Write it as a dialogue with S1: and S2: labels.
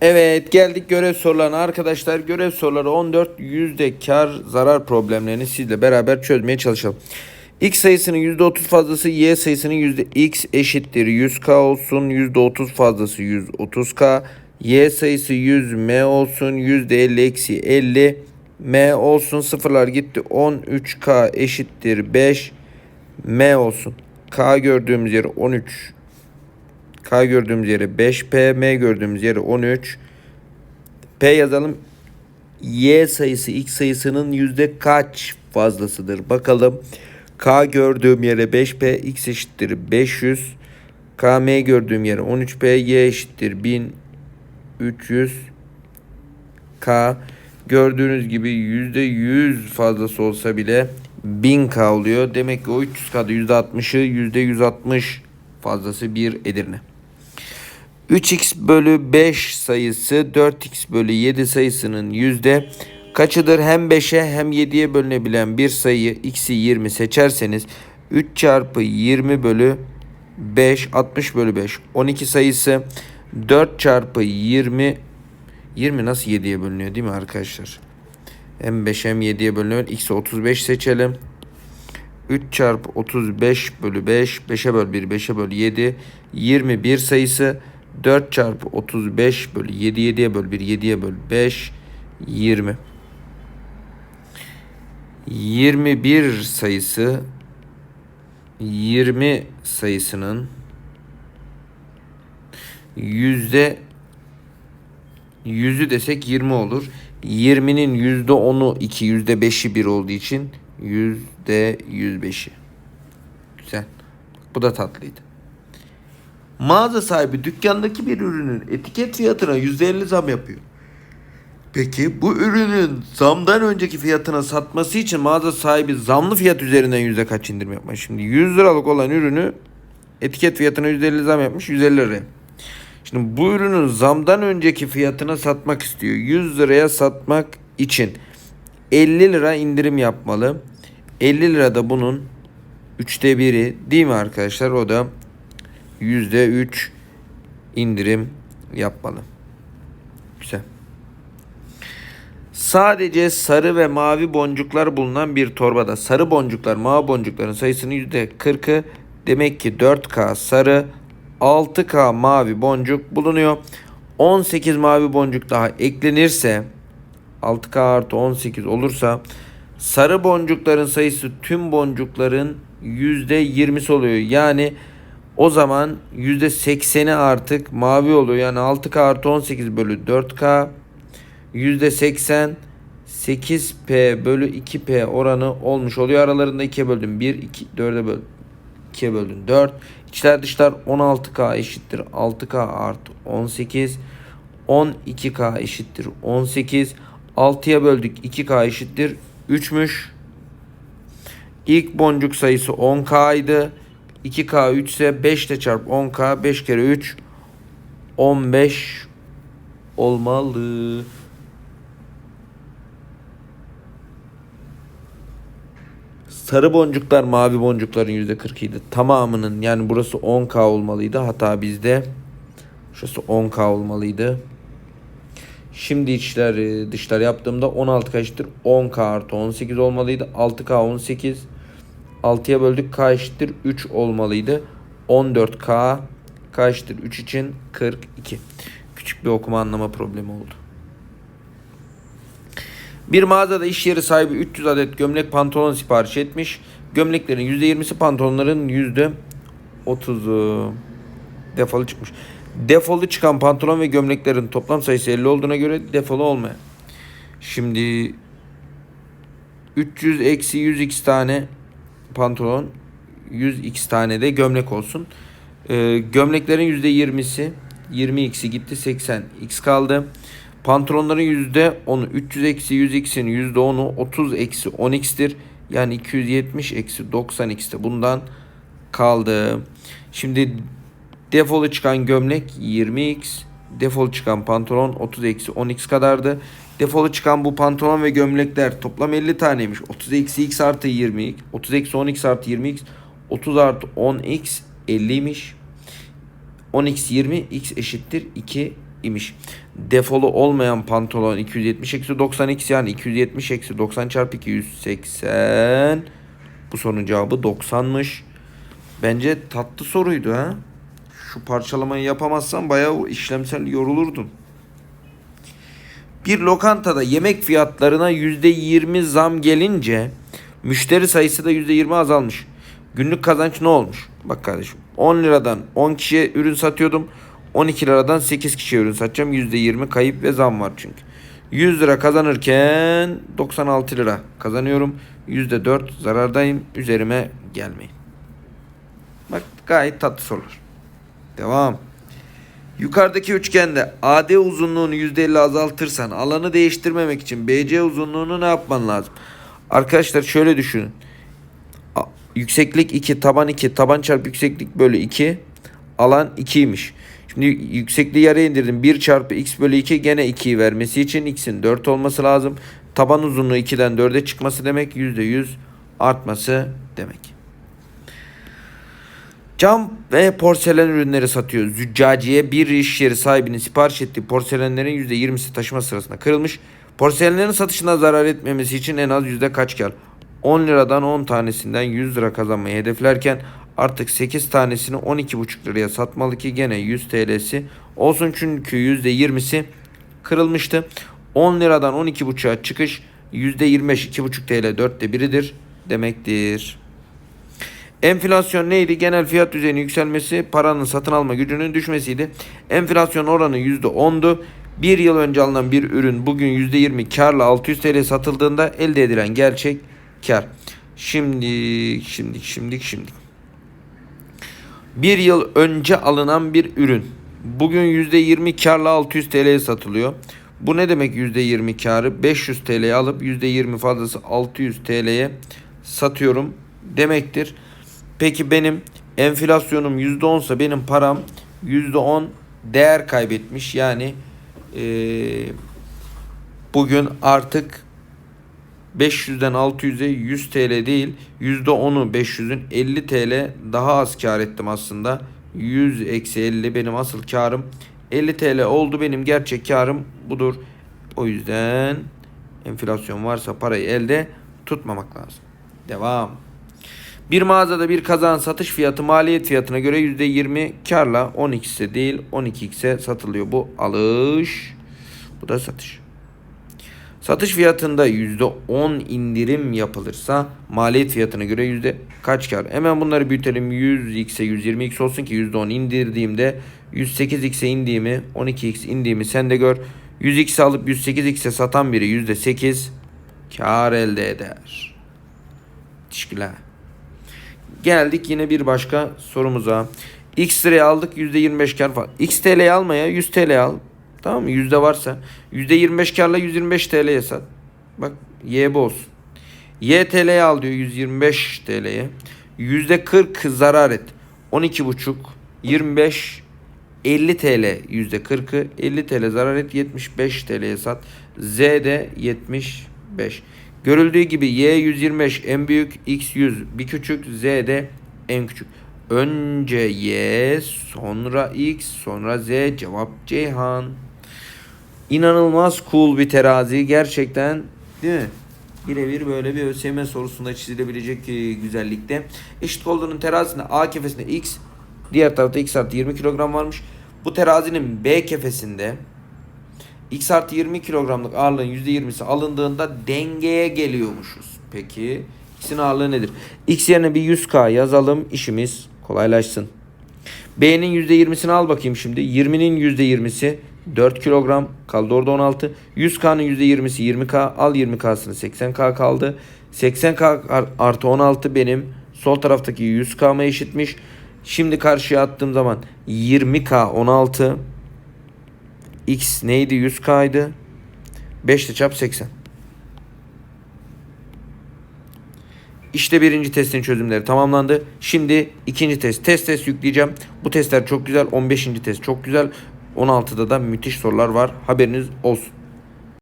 S1: Evet geldik görev sorularına arkadaşlar. Görev soruları 14 yüzde kar zarar problemlerini sizle beraber çözmeye çalışalım. X sayısının %30 fazlası Y sayısının yüzde X eşittir 100K olsun. %30 fazlası 130K. Y sayısı 100 M olsun. %50 eksi 50 M olsun. Sıfırlar gitti. 13K eşittir 5 M olsun. K gördüğümüz yere 13 K gördüğümüz yere 5P, M gördüğümüz yere 13. P yazalım. Y sayısı X sayısının yüzde kaç fazlasıdır? Bakalım. K gördüğüm yere 5P, X eşittir 500. K, M gördüğüm yere 13P, Y eşittir 1300. K gördüğünüz gibi yüzde 100 fazlası olsa bile 1000K oluyor. Demek ki o 300K'da yüzde 60'ı yüzde 160 fazlası bir Edirne. 3x bölü 5 sayısı 4x bölü 7 sayısının yüzde kaçıdır? Hem 5'e hem 7'ye bölünebilen bir sayıyı x'i 20 seçerseniz 3 çarpı 20 bölü 5 60 bölü 5 12 sayısı 4 çarpı 20 20 nasıl 7'ye bölünüyor değil mi arkadaşlar? Hem 5 hem 7'ye bölünüyor. X'i 35 seçelim. 3 çarpı 35 bölü 5 5'e böl 1 5'e böl 7 21 sayısı 4 çarpı 35 bölü 7 7'ye böl 1 7'ye böl 5 20 21 sayısı 20 sayısının yüzde yüzü desek 20 olur. 20'nin yüzde 10'u 2 yüzde 5'i 1 olduğu için yüzde 105'i. Güzel. Bu da tatlıydı. Mağaza sahibi dükkandaki bir ürünün etiket fiyatına %50 zam yapıyor. Peki bu ürünün zamdan önceki fiyatına satması için mağaza sahibi zamlı fiyat üzerinden yüzde kaç indirim yapmış? Şimdi 100 liralık olan ürünü etiket fiyatına %50 zam yapmış 150 liraya. Şimdi bu ürünün zamdan önceki fiyatına satmak istiyor. 100 liraya satmak için 50 lira indirim yapmalı. 50 lira da bunun üçte biri değil mi arkadaşlar? O da yüzde üç indirim yapmalı. Güzel. Sadece sarı ve mavi boncuklar bulunan bir torbada sarı boncuklar mavi boncukların sayısının yüzde kırkı demek ki 4K sarı 6K mavi boncuk bulunuyor. 18 mavi boncuk daha eklenirse 6K artı 18 olursa sarı boncukların sayısı tüm boncukların %20'si oluyor. Yani o zaman %80'i artık mavi oluyor. Yani 6K artı 18 bölü 4K %80 8P bölü 2P oranı olmuş oluyor. Aralarında 2'ye böldüm 1, 2, 4'e böldüm. 2'ye böldüm 4. İçler dışlar 16K eşittir 6K artı 18. 12K eşittir 18. 6'ya böldük 2K eşittir 3'müş. İlk boncuk sayısı 10K idi. 2K 3 ise 5 ile çarp 10K 5 kere 3 15 olmalı. Sarı boncuklar mavi boncukların %40'ıydı. Tamamının yani burası 10K olmalıydı. Hatta bizde şurası 10K olmalıydı. Şimdi içler dışlar yaptığımda 16 eşittir 10K artı 18 olmalıydı. 6K 18 6'ya böldük K eşittir 3 olmalıydı. 14K K eşittir 3 için 42. Küçük bir okuma anlama problemi oldu. Bir mağazada iş yeri sahibi 300 adet gömlek pantolon sipariş etmiş. Gömleklerin %20'si pantolonların %30'u defolu çıkmış. Defolu çıkan pantolon ve gömleklerin toplam sayısı 50 olduğuna göre defolu olmayan. Şimdi 300 eksi 100x tane pantolon 100x tane de gömlek olsun. Ee, gömleklerin %20'si 20x'i gitti 80x kaldı. Pantolonların %10'u 300 eksi 100x'in %10'u 30 eksi 10x'tir. Yani 270 eksi 90x'te bundan kaldı. Şimdi defolu çıkan gömlek 20x. Defolu çıkan pantolon 30 eksi 10x kadardı. Defolu çıkan bu pantolon ve gömlekler toplam 50 taneymiş. 30 eksi x artı 20 30 eksi 10x artı 20x 30 artı 10x 50'ymiş. 10x 20 x eşittir 2 imiş. Defolu olmayan pantolon 270 eksi 90 x yani 270 eksi 90 çarpı 2 180. Bu sorunun cevabı 90'mış. Bence tatlı soruydu ha. Şu parçalamayı yapamazsan bayağı işlemsel yorulurdun. Bir lokantada yemek fiyatlarına %20 zam gelince müşteri sayısı da %20 azalmış. Günlük kazanç ne olmuş? Bak kardeşim 10 liradan 10 kişiye ürün satıyordum. 12 liradan 8 kişiye ürün satacağım. %20 kayıp ve zam var çünkü. 100 lira kazanırken 96 lira kazanıyorum. %4 zarardayım. Üzerime gelmeyin. Bak gayet tatlı sorular. Devam. Yukarıdaki üçgende AD uzunluğunu %50 azaltırsan alanı değiştirmemek için BC uzunluğunu ne yapman lazım? Arkadaşlar şöyle düşünün. Yükseklik 2, taban 2, taban çarpı yükseklik bölü 2, alan 2'ymiş. Şimdi yüksekliği yarıya indirdim. 1 çarpı x bölü 2 gene 2'yi vermesi için x'in 4 olması lazım. Taban uzunluğu 2'den 4'e çıkması demek %100 artması demek. Cam ve porselen ürünleri satıyor. Züccaciye bir iş yeri sahibinin sipariş ettiği porselenlerin %20'si taşıma sırasında kırılmış. Porselenlerin satışına zarar etmemesi için en az yüzde kaç kar? 10 liradan 10 tanesinden 100 lira kazanmayı hedeflerken artık 8 tanesini 12,5 liraya satmalı ki gene 100 TL'si olsun çünkü %20'si kırılmıştı. 10 liradan 12,5'a çıkış %25 2,5 TL 4'te biridir demektir. Enflasyon neydi? Genel fiyat düzeyinin yükselmesi, paranın satın alma gücünün düşmesiydi. Enflasyon oranı %10'du. Bir yıl önce alınan bir ürün bugün %20 karla 600 TL satıldığında elde edilen gerçek kar. Şimdi, şimdi, şimdi, şimdi. Bir yıl önce alınan bir ürün bugün %20 karla 600 TL'ye satılıyor. Bu ne demek %20 karı? 500 TL'ye alıp %20 fazlası 600 TL'ye satıyorum demektir. Peki benim enflasyonum %10 ise benim param %10 değer kaybetmiş. Yani eee, bugün artık 500'den 600'e 100 TL değil %10'u 500'ün 50 TL daha az kar ettim aslında. 100 eksi 50 benim asıl karım. 50 TL oldu benim gerçek karım budur. O yüzden enflasyon varsa parayı elde tutmamak lazım. Devam. Bir mağazada bir kazan satış fiyatı maliyet fiyatına göre %20 karla 12'se değil 12x'e satılıyor. Bu alış. Bu da satış. Satış fiyatında %10 indirim yapılırsa maliyet fiyatına göre yüzde kaç kar? Hemen bunları büyütelim. 100x'e 120x olsun ki %10 indirdiğimde 108x'e indiğimi 12x indiğimi sen de gör. 100x alıp 108x'e satan biri %8 kar elde eder. Teşekkürler. Geldik yine bir başka sorumuza. X liraya aldık %25 kar falan. X TL'ye almaya 100 TL al. Tamam mı? Yüzde varsa. %25 karla 125 TL'ye sat. Bak Y bu olsun. Y TL'ye al diyor 125 TL'ye. %40 zarar et. 12,5 25 50 TL %40'ı 50 TL zarar et 75 TL'ye sat. Z de 75. Görüldüğü gibi Y 125 en büyük, X 100 bir küçük, Z de en küçük. Önce Y, sonra X, sonra Z. Cevap Ceyhan. İnanılmaz cool bir terazi gerçekten değil mi? Birebir böyle bir ÖSYM sorusunda çizilebilecek e, güzellikte. Eşit olduğunun terazisinde A kefesinde X, diğer tarafta X artı 20 kilogram varmış. Bu terazinin B kefesinde X artı 20 kilogramlık ağırlığın %20'si alındığında dengeye geliyormuşuz. Peki X'in ağırlığı nedir? X yerine bir 100K yazalım işimiz kolaylaşsın. B'nin %20'sini al bakayım şimdi. 20'nin %20'si 4 kilogram kaldı orada 16. 100K'nın %20'si 20K al 20K'sını 80K kaldı. 80K ar- artı 16 benim sol taraftaki 100K'ma eşitmiş. Şimdi karşıya attığım zaman 20K 16 X neydi 100K'ydı 5 ile çarp 80 İşte birinci testin çözümleri tamamlandı. Şimdi ikinci test. Test test yükleyeceğim. Bu testler çok güzel. 15. test çok güzel. 16'da da müthiş sorular var. Haberiniz olsun.